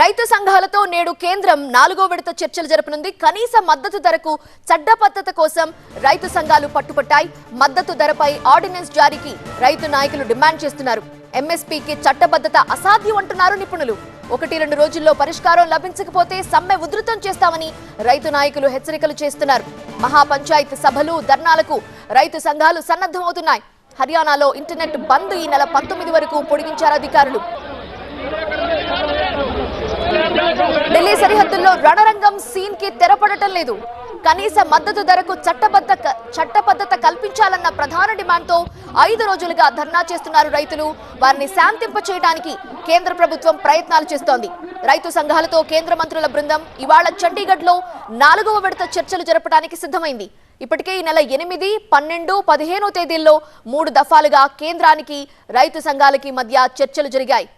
రైతు సంఘాలతో నేడు కేంద్రం నాలుగో విడత చర్చలు జరపనుంది. కనీస మద్దతు ధరకు చట్టబద్ధత కోసం రైతు సంఘాలు పట్టుపట్టాయి. మద్దతు ధరపై ఆర్డినెన్స్ జారీకి రైతు నాయకులు డిమాండ్ చేస్తున్నారు. ఎంఎస్పీకి చట్టబద్ధత అసాధ్యం అంటున్నారు నిపుణులు. ఒకటి రెండు రోజుల్లో పరిష్కారం లభించకపోతే సమ్మె ఉధృతం చేస్తామని రైతు నాయకులు హెచ్చరికలు చేస్తున్నారు. మహాపంచాయత్ సభలు ధర్నాలకు రైతు సంఘాలు సన్నద్ధమవుతున్నాయి. హర్యానాలో ఇంటర్నెట్ బంద్ ఈ నెల పంతొమ్మిది వరకు పొడిగించారు అధికారులు. ఢిల్లీ సరిహద్దుల్లో రణరంగం సీన్కి తెరపడటం లేదు. కనీస మద్దతు ధరకు చట్టబద్ధ చట్టబద్ధత కల్పించాలన్న ప్రధాన డిమాండ్తో ఐదు రోజులుగా ధర్నా చేస్తున్నారు రైతులు. వారిని శాంతింప చేయడానికి కేంద్ర ప్రభుత్వం ప్రయత్నాలు చేస్తోంది. రైతు సంఘాలతో కేంద్ర మంత్రుల బృందం ఇవాళ చండీగఢ్లో నాలుగవ విడత చర్చలు జరపడానికి సిద్ధమైంది. ఇప్పటికే ఈ నెల ఎనిమిది పన్నెండు పదిహేనో తేదీల్లో మూడు దఫాలుగా కేంద్రానికి రైతు సంఘాలకి మధ్య చర్చలు జరిగాయి.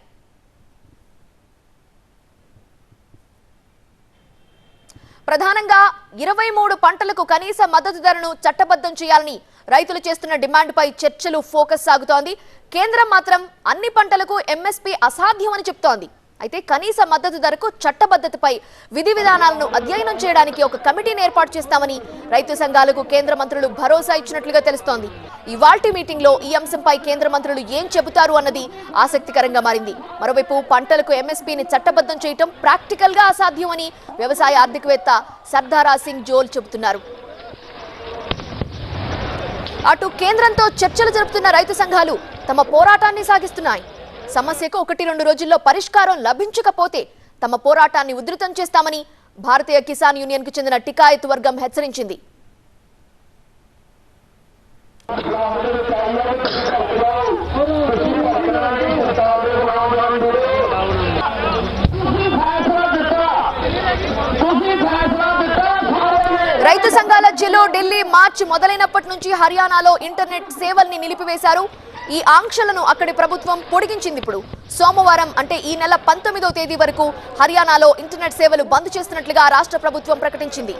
ప్రధానంగా ఇరవై మూడు పంటలకు కనీస మద్దతు ధరను చట్టబద్ధం చేయాలని రైతులు చేస్తున్న డిమాండ్పై చర్చలు ఫోకస్ సాగుతోంది. కేంద్రం మాత్రం అన్ని పంటలకు ఎంఎస్పీ అసాధ్యమని చెప్తోంది. అయితే కనీస మద్దతు ధరకు చట్టబద్ధతపై విధి విధానాలను అధ్యయనం చేయడానికి ఒక కమిటీని ఏర్పాటు చేస్తామని రైతు సంఘాలకు కేంద్ర మంత్రులు భరోసా ఇచ్చినట్లుగా తెలుస్తోంది. ఇవాల్టి మీటింగ్లో ఈ అంశంపై కేంద్ర మంత్రులు ఏం చెబుతారు అన్నది ఆసక్తికరంగా మారింది. మరోవైపు పంటలకు ఎంఎస్పీని చట్టబద్ధం చేయటం ప్రాక్టికల్గా అసాధ్యమని వ్యవసాయ ఆర్థికవేత్త సర్దారా సింగ్ జోల్ చెబుతున్నారు. అటు కేంద్రంతో చర్చలు జరుపుతున్న రైతు సంఘాలు తమ పోరాటాన్ని సాగిస్తున్నాయి. సమస్యకు ఒకటి రెండు రోజుల్లో పరిష్కారం లభించకపోతే తమ పోరాటాన్ని ఉధృతం చేస్తామని భారతీయ కిసాన్ యూనియన్కు చెందిన టికాయత్ వర్గం హెచ్చరించింది. రైతు సంఘాల జిలో ఢిల్లీ మార్చి మొదలైనప్పటి నుంచి హర్యానాలో ఇంటర్నెట్ సేవల్ని నిలిపివేశారు. ఈ ఆంక్షలను అక్కడి ప్రభుత్వం పొడిగించింది ఇప్పుడు. సోమవారం అంటే ఈ నెల పంతొమ్మిదో తేదీ వరకు హర్యానాలో ఇంటర్నెట్ సేవలు బంద్ చేస్తున్నట్లుగా రాష్ట్ర ప్రభుత్వం ప్రకటించింది.